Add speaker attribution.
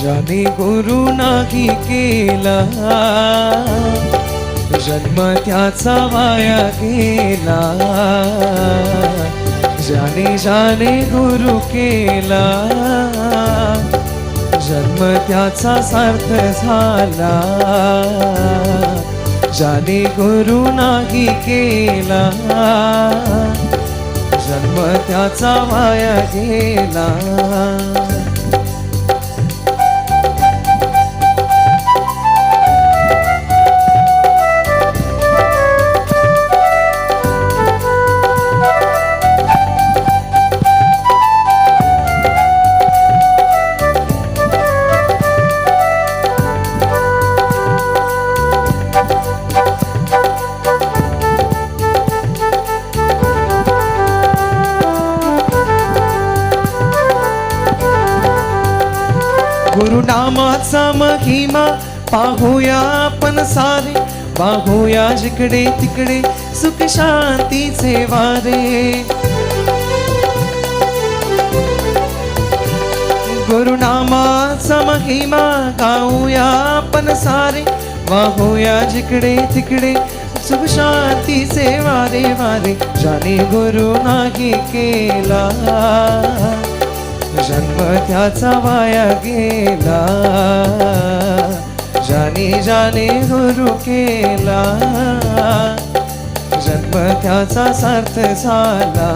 Speaker 1: ज्याने गुरु नाही केला. जन्म त्याचा वाया गेला. ज्याने ज्याने गुरु केला. जन्म त्याचा सार्थ झाला. ज्याने गुरु नाही केला. जन्म त्याचा वाया गेला. गुरुनामाचा महिमा पाहूया आपण सारे. पाहूया जिकडे तिकडे सुख शांतीचे वारे. गुरुनामाचा महिमा गाऊया आपण सारे. वाहूया जिकडे तिकडे सुख शांतीचे वारे वारे. ज्याने गुरु नाही केला. जन्म त्याचा वाया गेला. जाने जाने गुरु केला. जन्म त्याचा सार्थ झाला.